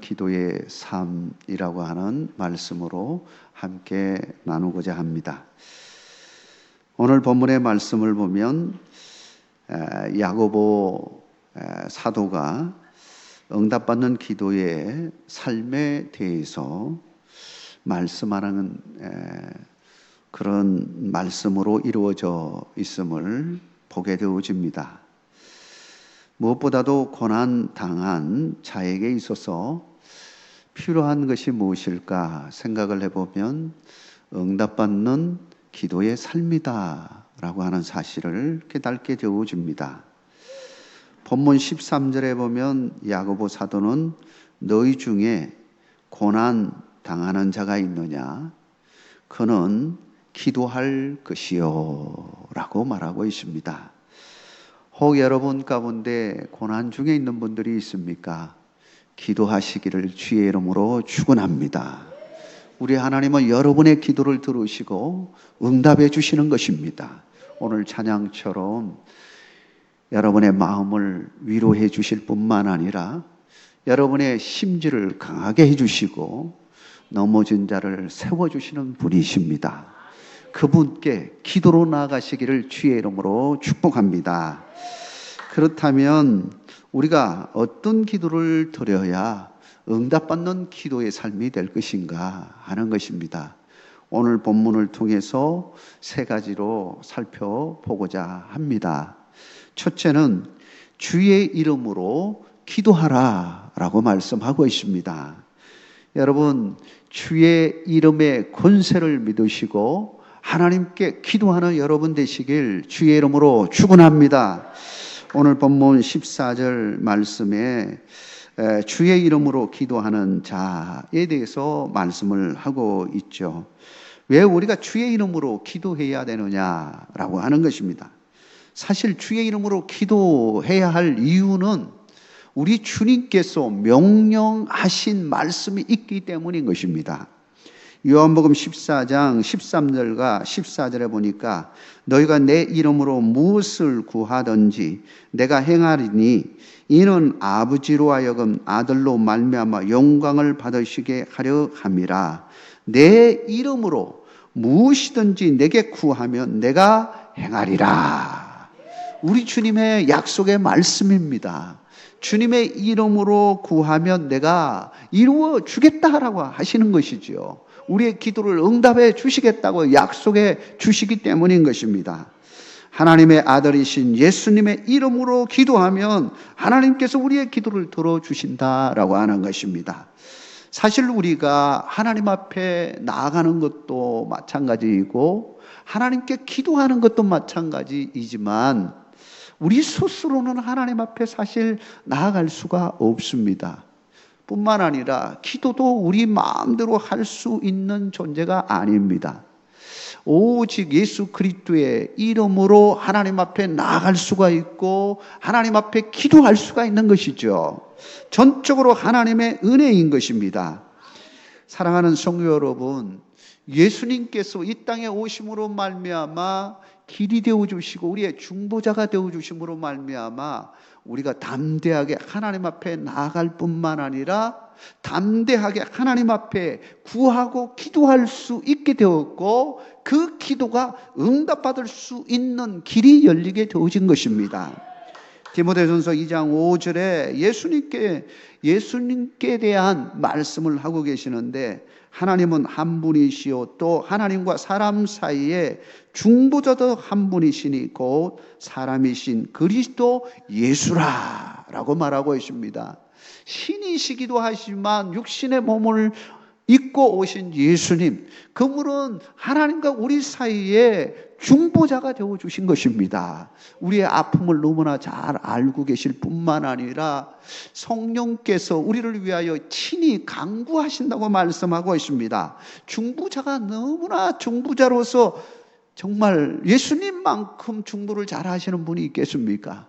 기도의 삶이라고 하는 말씀으로 함께 나누고자 합니다. 오늘 본문의 말씀을 보면 야고보 사도가 응답받는 기도의 삶에 대해서 말씀하는 그런 말씀으로 이루어져 있음을 보게 되어집니다. 무엇보다도 고난 당한 자에게 있어서 필요한 것이 무엇일까 생각을 해보면 응답받는 기도의 삶이다라고 하는 사실을 깨닫게 되어집니다. 본문 13절에 보면 야고보 사도는 너희 중에 고난 당하는 자가 있느냐? 그는 기도할 것이요. 라고 말하고 있습니다. 혹 여러분 가운데 고난 중에 있는 분들이 있습니까? 기도하시기를 주의 이름으로 축원합니다. 우리 하나님은 여러분의 기도를 들으시고 응답해 주시는 것입니다. 오늘 찬양처럼 여러분의 마음을 위로해 주실 뿐만 아니라 여러분의 심지를 강하게 해 주시고 넘어진 자를 세워 주시는 분이십니다. 그분께 기도로 나아가시기를 주의 이름으로 축복합니다. 그렇다면 우리가 어떤 기도를 드려야 응답받는 기도의 삶이 될 것인가 하는 것입니다. 오늘 본문을 통해서 세 가지로 살펴보고자 합니다. 첫째는 주의 이름으로 기도하라 라고 말씀하고 있습니다. 여러분, 주의 이름의 권세를 믿으시고 하나님께 기도하는 여러분 되시길 주의 이름으로 축원합니다. 오늘 본문 14절 말씀에 주의 이름으로 기도하는 자에 대해서 말씀을 하고 있죠. 왜 우리가 주의 이름으로 기도해야 되느냐라고 하는 것입니다. 사실 주의 이름으로 기도해야 할 이유는 우리 주님께서 명령하신 말씀이 있기 때문인 것입니다. 요한복음 14장 13절과 14절에 보니까 너희가 내 이름으로 무엇을 구하든지 내가 행하리니 이는 아버지로 하여금 아들로 말미암아 영광을 받으시게 하려 함이라 내 이름으로 무엇이든지 내게 구하면 내가 행하리라 우리 주님의 약속의 말씀입니다. 주님의 이름으로 구하면 내가 이루어 주겠다라고 하시는 것이지요. 우리의 기도를 응답해 주시겠다고 약속해 주시기 때문인 것입니다. 하나님의 아들이신 예수님의 이름으로 기도하면 하나님께서 우리의 기도를 들어주신다라고 하는 것입니다. 사실 우리가 하나님 앞에 나아가는 것도 마찬가지이고 하나님께 기도하는 것도 마찬가지이지만 우리 스스로는 하나님 앞에 사실 나아갈 수가 없습니다. 뿐만 아니라 기도도 우리 마음대로 할 수 있는 존재가 아닙니다. 오직 예수 그리스도의 이름으로 하나님 앞에 나아갈 수가 있고 하나님 앞에 기도할 수가 있는 것이죠. 전적으로 하나님의 은혜인 것입니다. 사랑하는 성도 여러분, 예수님께서 이 땅에 오심으로 말미암아 길이 되어 주시고 우리의 중보자가 되어 주심으로 말미암아 우리가 담대하게 하나님 앞에 나아갈 뿐만 아니라 담대하게 하나님 앞에 구하고 기도할 수 있게 되었고 그 기도가 응답받을 수 있는 길이 열리게 되어진 것입니다. 디모데전서 2장 5절에 예수님께 예수님께 대한 말씀을 하고 계시는데 하나님은 한 분이시요 또 하나님과 사람 사이에 중보자도 한 분이시니 곧 사람이신 그리스도 예수라라고 말하고 있습니다. 신이시기도 하지만 육신의 몸을 입고 오신 예수님, 그분은 하나님과 우리 사이에 중보자가 되어 주신 것입니다. 우리의 아픔을 너무나 잘 알고 계실 뿐만 아니라 성령께서 우리를 위하여 친히 강구하신다고 말씀하고 있습니다. 중보자가 너무나 중보자로서 정말 예수님만큼 중보를 잘 하시는 분이 있겠습니까?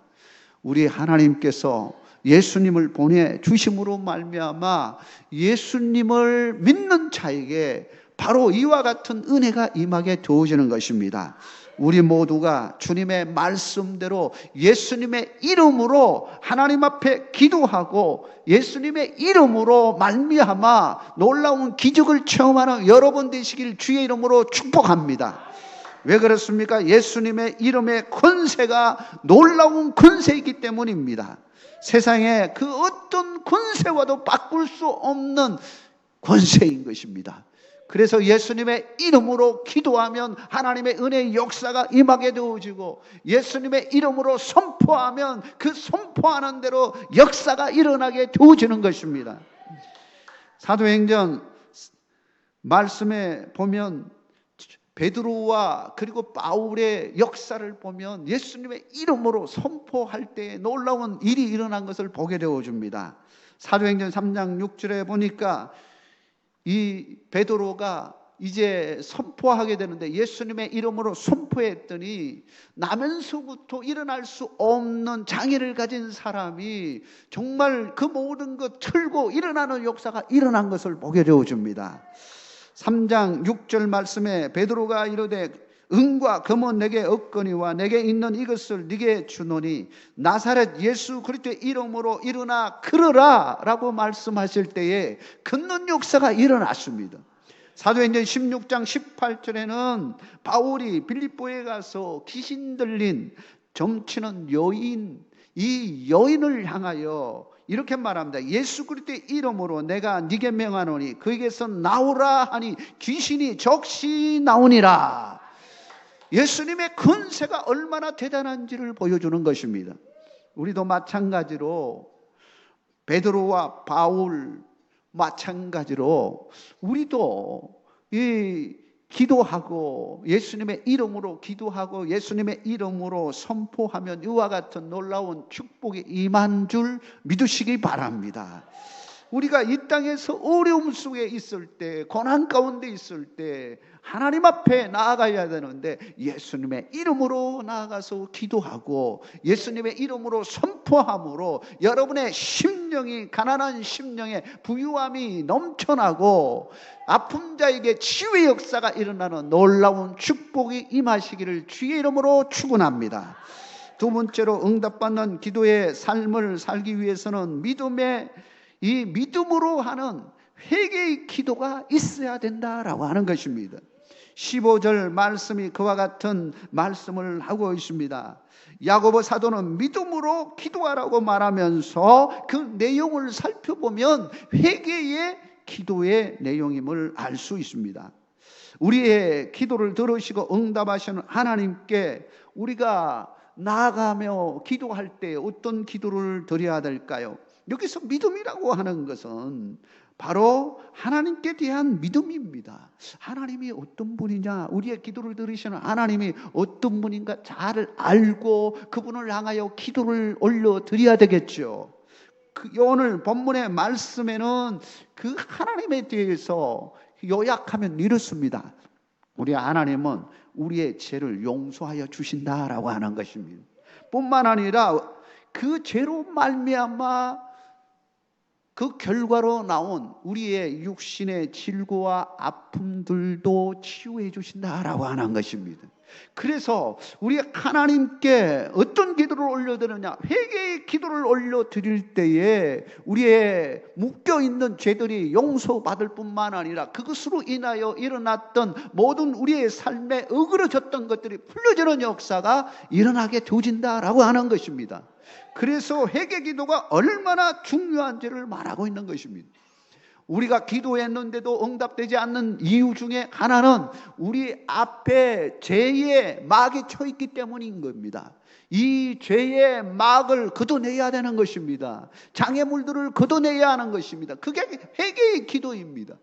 우리 하나님께서 예수님을 보내 주심으로 말미암아 예수님을 믿는 자에게 바로 이와 같은 은혜가 임하게 되어지는 것입니다. 우리 모두가 주님의 말씀대로 예수님의 이름으로 하나님 앞에 기도하고 예수님의 이름으로 말미암아 놀라운 기적을 체험하는 여러분 되시길 주의 이름으로 축복합니다. 왜 그렇습니까? 예수님의 이름의 권세가 놀라운 권세이기 때문입니다. 세상에 그 어떤 권세와도 바꿀 수 없는 권세인 것입니다. 그래서 예수님의 이름으로 기도하면 하나님의 은혜의 역사가 임하게 되어지고 예수님의 이름으로 선포하면 그 선포하는 대로 역사가 일어나게 되어지는 것입니다. 사도행전 말씀에 보면 베드로와 그리고 바울의 역사를 보면 예수님의 이름으로 선포할 때 놀라운 일이 일어난 것을 보게 되어 줍니다. 사도행전 3장 6절에 보니까 이 베드로가 이제 선포하게 되는데 예수님의 이름으로 선포했더니 나면서부터 일어날 수 없는 장애를 가진 사람이 정말 그 모든 것 틀고 일어나는 역사가 일어난 것을 보게 되어 줍니다. 3장 6절 말씀에 베드로가 이르되 은과 금은 내게 없거니와 내게 있는 이것을 네게 주노니 나사렛 예수 그리스도의 이름으로 일어나 걸어라라고 말씀하실 때에 걷는 역사가 일어났습니다. 사도행전 16장 18절에는 바울이 빌립보에 가서 귀신 들린 점치는 여인 이 여인을 향하여 이렇게 말합니다. 예수 그리스도의 이름으로 내가 네게 명하노니 그에게서 나오라 하니 귀신이 적시 나오니라. 예수님의 근세가 얼마나 대단한지를 보여주는 것입니다. 우리도 마찬가지로 베드로와 바울 마찬가지로 우리도 이 기도하고 예수님의 이름으로 기도하고 예수님의 이름으로 선포하면 이와 같은 놀라운 축복이 임한 줄 믿으시기 바랍니다. 우리가 이 땅에서 어려움 속에 있을 때, 고난 가운데 있을 때, 하나님 앞에 나아가야 되는데, 예수님의 이름으로 나아가서 기도하고, 예수님의 이름으로 선포함으로, 여러분의 심령이, 가난한 심령에 부유함이 넘쳐나고, 아픈 자에게 치유의 역사가 일어나는 놀라운 축복이 임하시기를 주의 이름으로 축원합니다. 두 번째로 응답받는 기도의 삶을 살기 위해서는 믿음의 이 믿음으로 하는 회개의 기도가 있어야 된다라고 하는 것입니다. 15절 말씀이 그와 같은 말씀을 하고 있습니다. 야고보 사도는 믿음으로 기도하라고 말하면서 그 내용을 살펴보면 회개의 기도의 내용임을 알 수 있습니다. 우리의 기도를 들으시고 응답하시는 하나님께 우리가 나아가며 기도할 때 어떤 기도를 드려야 될까요? 여기서 믿음이라고 하는 것은 바로 하나님께 대한 믿음입니다. 하나님이 어떤 분이냐, 우리의 기도를 들으시는 하나님이 어떤 분인가 잘 알고 그분을 향하여 기도를 올려 드려야 되겠죠. 그 오늘 본문의 말씀에는 그 하나님에 대해서 요약하면 이렇습니다. 우리 하나님은 우리의 죄를 용서하여 주신다라고 하는 것입니다. 뿐만 아니라 그 죄로 말미암아 그 결과로 나온 우리의 육신의 질고와 아픔들도 치유해 주신다라고 하는 것입니다. 그래서 우리 하나님께 어떤 기도를 올려드느냐 회개의 기도를 올려드릴 때에 우리의 묶여있는 죄들이 용서받을 뿐만 아니라 그것으로 인하여 일어났던 모든 우리의 삶에 어그러졌던 것들이 풀려지는 역사가 일어나게 되어진다라고 하는 것입니다 그래서 회개 기도가 얼마나 중요한지를 말하고 있는 것입니다. 우리가 기도했는데도 응답되지 않는 이유 중에 하나는 우리 앞에 죄의 막이 쳐 있기 때문인 겁니다. 이 죄의 막을 걷어내야 되는 것입니다. 장애물들을 걷어내야 하는 것입니다. 그게 회개의 기도입니다.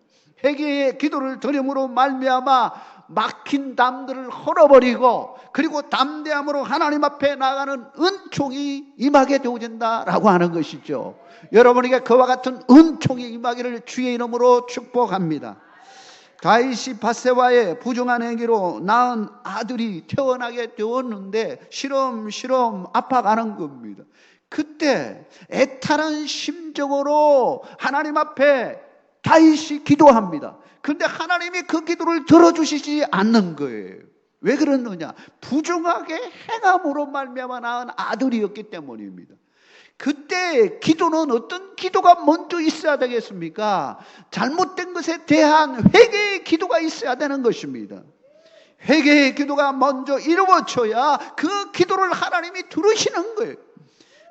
회개의 기도를 드림으로 말미암아 막힌 담들을 헐어버리고 그리고 담대함으로 하나님 앞에 나가는 은총이 임하게 되어진다라고 하는 것이죠. 여러분에게 그와 같은 은총이 임하기를 주의 이름으로 축복합니다. 다윗이 바세와의 부정한 행위로 낳은 아들이 태어나게 되었는데 시름시름 아파가는 겁니다. 그때 애타는 심정으로 하나님 앞에 다윗이 기도합니다. 근데 하나님이 그 기도를 들어주시지 않는 거예요. 왜 그러느냐? 부정하게 행함으로 말미암아 낳은 아들이었기 때문입니다. 그때 기도는 어떤 기도가 먼저 있어야 되겠습니까? 잘못된 것에 대한 회개의 기도가 있어야 되는 것입니다. 회개의 기도가 먼저 이루어져야 그 기도를 하나님이 들으시는 거예요.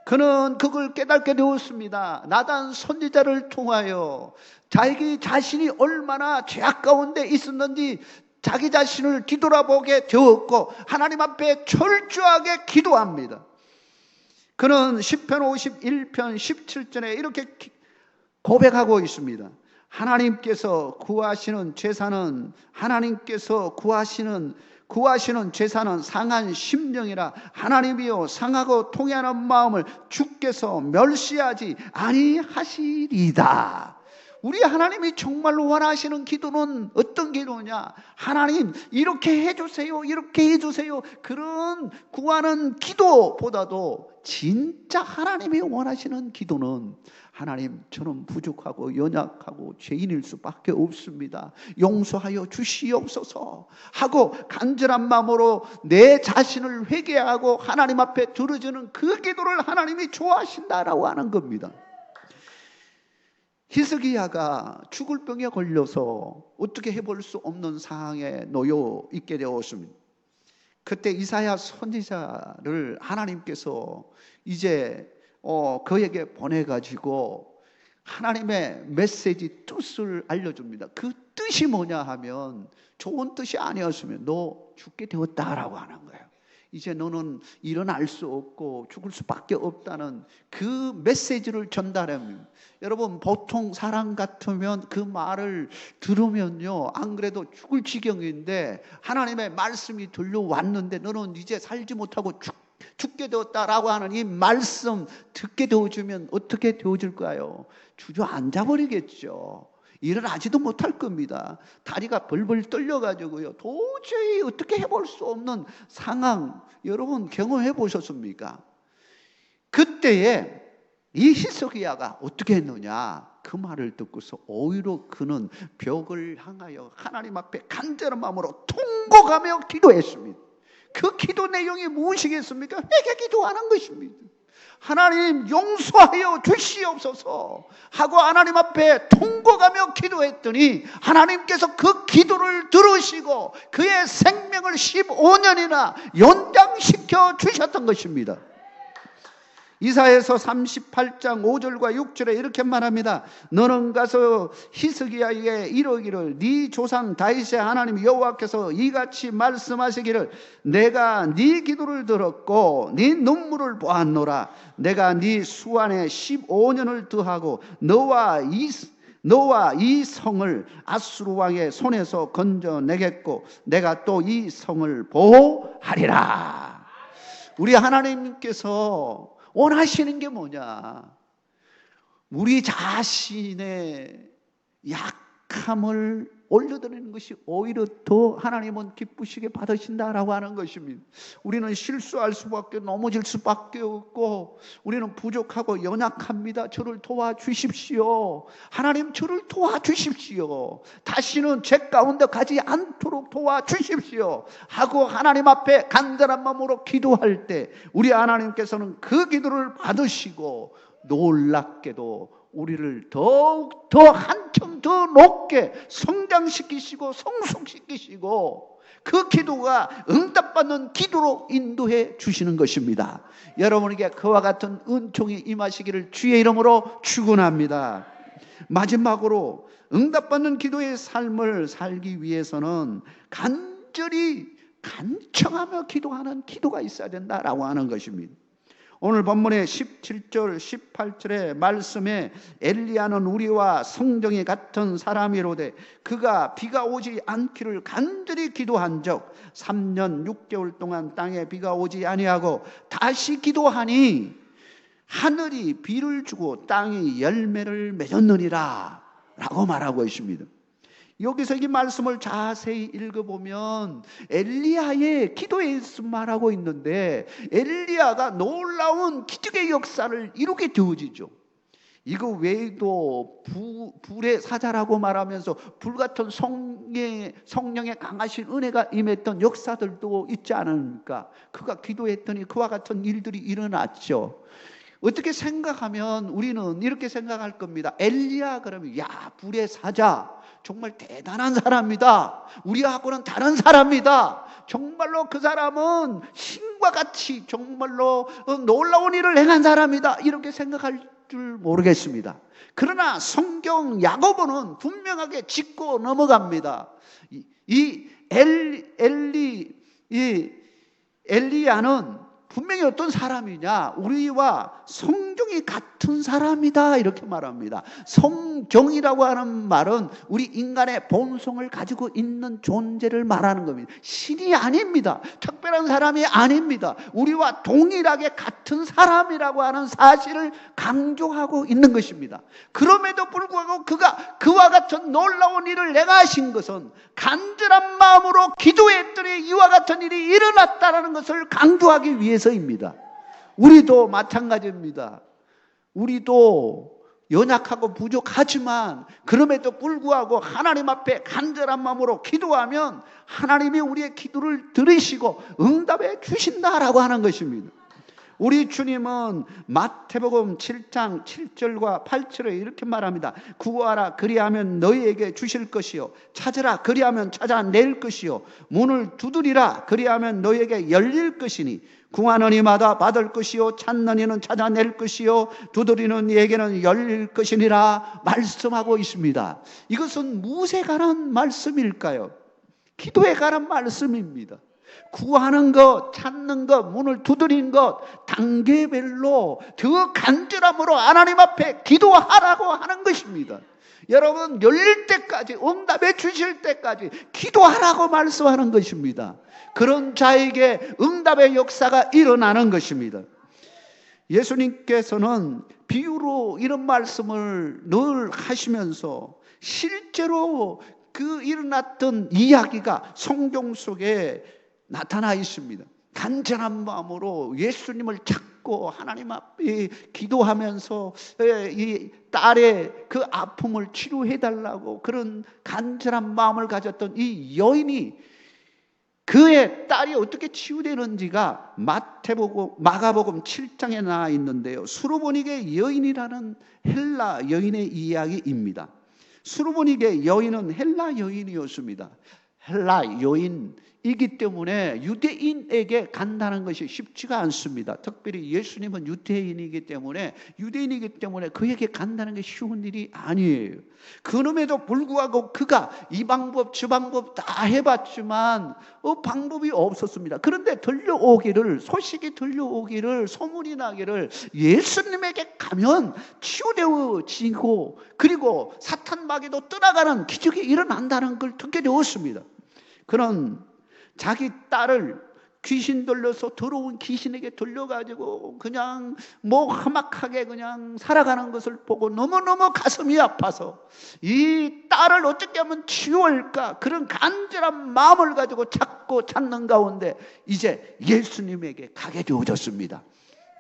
그는 그걸 깨닫게 되었습니다. 나단 선지자를 통하여 자기 자신이 얼마나 죄악 가운데 있었는지 자기 자신을 뒤돌아보게 되었고 하나님 앞에 철저하게 기도합니다. 그는 10편 51편 17절에 이렇게 고백하고 있습니다. 하나님께서 구하시는 제사는 하나님께서 구하시는 구하시는 제사는 상한 심령이라 하나님이요 상하고 통하는 마음을 주께서 멸시하지 아니하시리다. 우리 하나님이 정말로 원하시는 기도는 어떤 기도냐? 하나님, 이렇게 해주세요. 이렇게 해주세요. 그런 구하는 기도보다도 진짜 하나님이 원하시는 기도는 하나님, 저는 부족하고 연약하고 죄인일 수밖에 없습니다. 용서하여 주시옵소서 하고 간절한 마음으로 내 자신을 회개하고 하나님 앞에 들어주는 그 기도를 하나님이 좋아하신다라고 하는 겁니다. 히스기야가 죽을 병에 걸려서 어떻게 해볼 수 없는 상황에 놓여 있게 되었습니다. 그때 이사야 선지자를 하나님께서 이제 어, 그에게 보내가지고 하나님의 메시지 뜻을 알려줍니다. 그 뜻이 뭐냐 하면 좋은 뜻이 아니었으면 너 죽게 되었다라고 하는 거예요. 이제 너는 일어날 수 없고 죽을 수밖에 없다는 그 메시지를 전달합니다. 여러분 보통 사람 같으면 그 말을 들으면요 안 그래도 죽을 지경인데 하나님의 말씀이 들려왔는데 너는 이제 살지 못하고 죽, 죽게 되었다라고 하는 이 말씀 듣게 되어주면 어떻게 되어질까요? 주저앉아 버리겠죠. 일어나지도 못할 겁니다. 다리가 벌벌 떨려가지고요. 도저히 어떻게 해볼 수 없는 상황, 여러분 경험해 보셨습니까? 그때에 이 히스기야가 어떻게 했느냐? 그 말을 듣고서 오히려 그는 벽을 향하여 하나님 앞에 간절한 마음으로 통곡하며 기도했습니다. 그 기도 내용이 무엇이겠습니까? 회개 기도하는 것입니다. 하나님 용서하여 주시옵소서 하고 하나님 앞에 통곡하며 기도했더니 하나님께서 그 기도를 들으시고 그의 생명을 15년이나 연장시켜 주셨던 것입니다. 이사에서 38장 5절과 6절에 이렇게 말합니다. 너는 가서 히스기야에게 이르기를 네 조상 다윗의 하나님 여호와께서 이같이 말씀하시기를 내가 네 기도를 들었고 네 눈물을 보았노라 내가 네 수완에 15년을 더하고 너와 이 너와 이 성을 아수르 왕의 손에서 건져내겠고 내가 또 이 성을 보호하리라. 우리 하나님께서 원하시는 게 뭐냐? 우리 자신의 약함을 올려드리는 것이 오히려 더 하나님은 기쁘시게 받으신다라고 하는 것입니다. 우리는 실수할 수밖에 넘어질 수밖에 없고 우리는 부족하고 연약합니다. 저를 도와주십시오. 하나님 저를 도와주십시오. 다시는 죄 가운데 가지 않도록 도와주십시오. 하고 하나님 앞에 간절한 마음으로 기도할 때 우리 하나님께서는 그 기도를 받으시고 놀랍게도 우리를 더욱 더 한층 더 높게 성장시키시고 성숙시키시고 그 기도가 응답받는 기도로 인도해 주시는 것입니다. 여러분에게 그와 같은 은총이 임하시기를 주의 이름으로 축원합니다. 마지막으로 응답받는 기도의 삶을 살기 위해서는 간절히 간청하며 기도하는 기도가 있어야 된다라고 하는 것입니다. 오늘 본문의 17절, 18절의 말씀에 엘리야는 우리와 성정이 같은 사람이로되 그가 비가 오지 않기를 간절히 기도한 적 3년 6개월 동안 땅에 비가 오지 아니하고 다시 기도하니 하늘이 비를 주고 땅이 열매를 맺었느니라 라고 말하고 있습니다. 여기서 이 말씀을 자세히 읽어보면 엘리야의 기도에 말하고 있는데 엘리야가 놀라운 기적의 역사를 이루게 되어지죠. 이거 외에도 부, 불의 사자라고 말하면서 불같은 성령의, 성령의 강하신 은혜가 임했던 역사들도 있지 않습니까? 그가 기도했더니 그와 같은 일들이 일어났죠. 어떻게 생각하면 우리는 이렇게 생각할 겁니다. 엘리야 그러면 야 불의 사자 정말 대단한 사람이다. 우리하고는 다른 사람이다. 정말로 그 사람은 신과 같이 정말로 어, 놀라운 일을 행한 사람이다. 이렇게 생각할 줄 모르겠습니다. 그러나 성경 야고보는 분명하게 짚고 넘어갑니다. 이, 이 엘리, 엘리, 이 엘리야는 분명히 어떤 사람이냐? 우리와 성경이 같은 사람이다. 이렇게 말합니다. 성경이라고 하는 말은 우리 인간의 본성을 가지고 있는 존재를 말하는 겁니다. 신이 아닙니다. 특별한 사람이 아닙니다. 우리와 동일하게 같은 사람이라고 하는 사실을 강조하고 있는 것입니다. 그럼에도 불구하고 그가 그와 같은 놀라운 일을 행하신 것은 간절한 마음으로 기도했더니 이와 같은 일이 일어났다는 것을 강조하기 위해 서 위해서입니다. 우리도 마찬가지입니다. 우리도 연약하고 부족하지만 그럼에도 불구하고 하나님 앞에 간절한 마음으로 기도하면 하나님이 우리의 기도를 들으시고 응답해 주신다라고 하는 것입니다. 우리 주님은 마태복음 7장 7절과 8절에 이렇게 말합니다. 구하라 그리하면 너희에게 주실 것이요 찾으라 그리하면 찾아낼 것이요 문을 두드리라 그리하면 너희에게 열릴 것이니 구하는 이마다 받을 것이요 찾는 이는 찾아낼 것이요 두드리는 이에게는 열릴 것이니라 말씀하고 있습니다. 이것은 무엇에 관한 말씀일까요? 기도에 관한 말씀입니다. 구하는 것, 찾는 것, 문을 두드린 것, 단계별로 더 간절함으로 하나님 앞에 기도하라고 하는 것입니다. 여러분, 열릴 때까지, 응답해 주실 때까지 기도하라고 말씀하는 것입니다. 그런 자에게 응답의 역사가 일어나는 것입니다. 예수님께서는 비유로 이런 말씀을 늘 하시면서 실제로 그 일어났던 이야기가 성경 속에 나타나 있습니다. 간절한 마음으로 예수님을 찾고 하나님 앞에 기도하면서 이 딸의 그 아픔을 치료해 달라고 그런 간절한 마음을 가졌던 이 여인이 그의 딸이 어떻게 치유되는지가 마태복음 마가복음 7장에 나와 있는데요. 수르보닉의 여인이라는 헬라 여인의 이야기입니다. 수르보닉의 여인은 헬라 여인이었습니다. 헬라 여인 이기 때문에 유대인에게 간다는 것이 쉽지가 않습니다. 특별히 예수님은 유대인이기 때문에 유대인이기 때문에 그에게 간다는 게 쉬운 일이 아니에요. 그놈에도 불구하고 그가 이 방법 저 방법 다 해봤지만 어, 방법이 없었습니다. 그런데 들려오기를 소식이 들려오기를 소문이 나기를 예수님에게 가면 치유되어지고 그리고 사탄 마귀도 떠나가는 기적이 일어난다는 걸 듣게 되었습니다. 그런 자기 딸을 귀신 들려서 더러운 귀신에게 돌려가지고 그냥 뭐 험악하게 그냥 살아가는 것을 보고 너무너무 가슴이 아파서 이 딸을 어떻게 하면 치유할까 그런 간절한 마음을 가지고 찾고 찾는 가운데 이제 예수님에게 가게 되어졌습니다.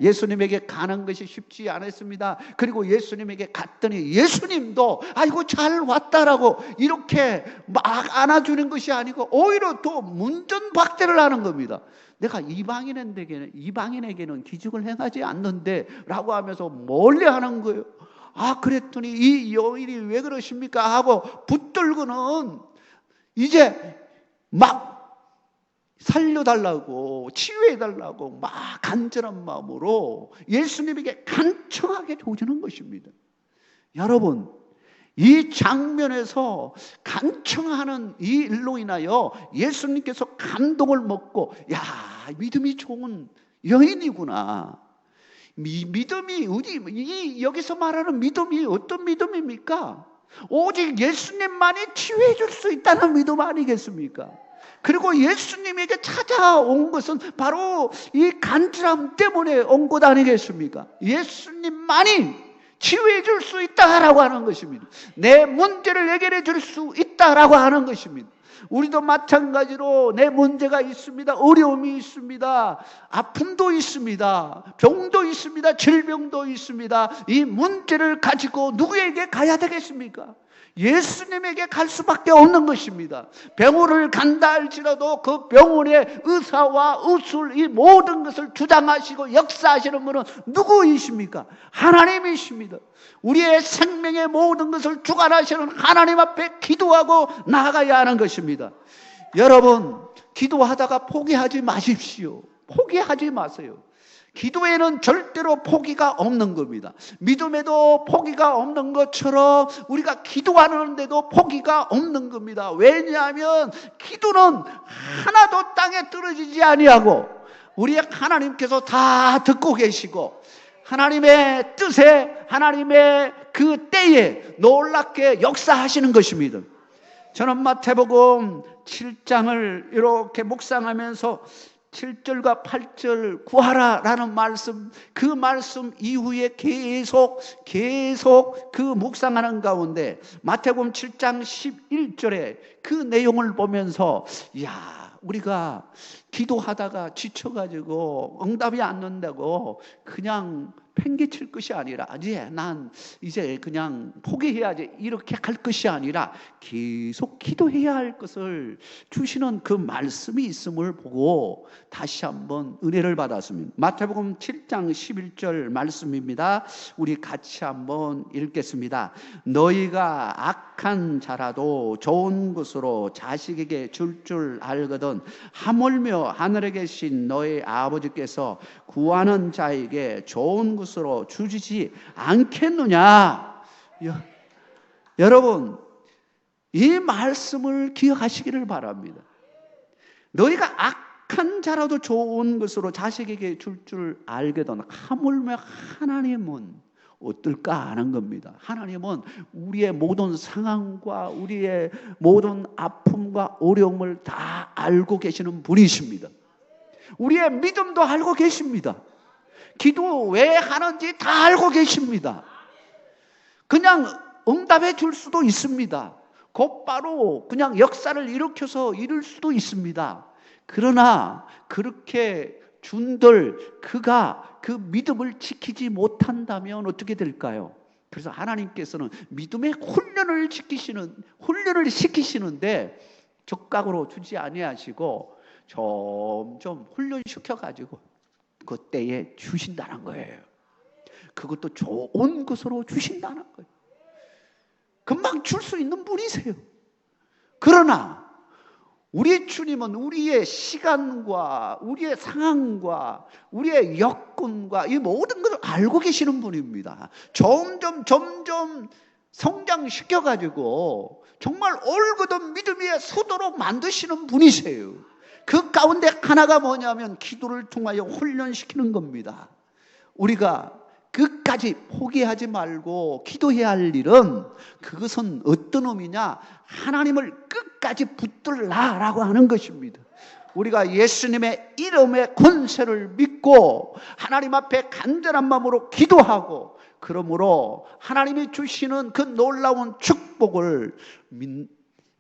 예수님에게 가는 것이 쉽지 않았습니다. 그리고 예수님에게 갔더니 예수님도 아이고 잘 왔다라고 이렇게 막 안아주는 것이 아니고 오히려 또 문전박대를 하는 겁니다. 내가 이방인에게는 이방인에게는 기적을 행하지 않는데라고 하면서 멀리 하는 거예요. 아 그랬더니 이 여인이 왜 그러십니까 하고 붙들고는 이제 막 살려달라고 치유해달라고 막 간절한 마음으로 예수님에게 간청하게 도주는 것입니다. 여러분 이 장면에서 간청하는 이 일로 인하여 예수님께서 감동을 먹고 야 믿음이 좋은 여인이구나. 미, 믿음이 어디 이 여기서 말하는 믿음이 어떤 믿음입니까? 오직 예수님만이 치유해 줄 수 있다는 믿음 아니겠습니까? 그리고 예수님에게 찾아온 것은 바로 이 간절함 때문에 온 것 아니겠습니까? 예수님만이 치유해 줄 수 있다라고 하는 것입니다. 내 문제를 해결해 줄 수 있다라고 하는 것입니다. 우리도 마찬가지로 내 문제가 있습니다. 어려움이 있습니다. 아픔도 있습니다. 병도 있습니다. 질병도 있습니다. 이 문제를 가지고 누구에게 가야 되겠습니까? 예수님에게 갈 수밖에 없는 것입니다. 병원을 간다 할지라도 그 병원의 의사와 의술 이 모든 것을 주장하시고 역사하시는 분은 누구이십니까? 하나님이십니다. 우리의 생명의 모든 것을 주관하시는 하나님 앞에 기도하고 나아가야 하는 것입니다. 여러분, 기도하다가 포기하지 마십시오. 포기하지 마세요. 기도에는 절대로 포기가 없는 겁니다. 믿음에도 포기가 없는 것처럼 우리가 기도하는데도 포기가 없는 겁니다. 왜냐하면 기도는 하나도 땅에 떨어지지 아니하고 우리 하나님께서 다 듣고 계시고 하나님의 뜻에 하나님의 그 때에 놀랍게 역사하시는 것입니다. 저는 마태복음 7장을 이렇게 묵상하면서 7절과 8절 구하라 라는 말씀, 그 말씀 이후에 계속, 계속 그 묵상하는 가운데 마태복음 7장 11절에 그 내용을 보면서, 야 우리가 기도하다가 지쳐가지고 응답이 안 된다고 그냥 팽개칠 것이 아니라 이제 난 이제 그냥 포기해야지 이렇게 할 것이 아니라 계속 기도해야 할 것을 주시는 그 말씀이 있음을 보고 다시 한번 은혜를 받았습니다. 마태복음 7장 11절 말씀입니다. 우리 같이 한번 읽겠습니다. 너희가 악한 자라도 좋은 것으로 자식에게 줄 줄 알거든 하물며 하늘에 계신 너희 아버지께서 구하는 자에게 좋은 것으로 주시지 않겠느냐? 여, 여러분, 이 말씀을 기억하시기를 바랍니다. 너희가 악한 자라도 좋은 것으로 자식에게 줄 줄 알거든 하물며 하나님은 어떨까 하는 겁니다. 하나님은 우리의 모든 상황과 우리의 모든 아픔과 어려움을 다 알고 계시는 분이십니다. 우리의 믿음도 알고 계십니다. 기도 왜 하는지 다 알고 계십니다. 그냥 응답해 줄 수도 있습니다. 곧바로 그냥 역사를 일으켜서 이룰 수도 있습니다. 그러나 그렇게 준들 그가 그 믿음을 지키지 못한다면 어떻게 될까요? 그래서 하나님께서는 믿음의 훈련을 지키시는 훈련을 시키시는데 적각으로 주지 아니하시고 점점 훈련시켜 가지고 그때에 주신다는 거예요. 그것도 좋은 것으로 주신다는 거예요. 금방 줄 수 있는 분이세요. 그러나 우리 주님은 우리의 시간과 우리의 상황과 우리의 여건과 이 모든 것을 알고 계시는 분입니다. 점점 점점 성장시켜 가지고 정말 올곧은 믿음 위에 서도록 만드시는 분이세요. 그 가운데 하나가 뭐냐면 기도를 통하여 훈련시키는 겁니다. 우리가 끝까지 포기하지 말고 기도해야 할 일은 그것은 어떤 의미냐? 하나님을 끝까지 붙들라라고 하는 것입니다. 우리가 예수님의 이름의 권세를 믿고 하나님 앞에 간절한 마음으로 기도하고 그러므로 하나님이 주시는 그 놀라운 축복을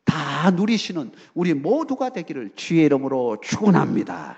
다 누리시는 우리 모두가 되기를 주의 이름으로 축원합니다.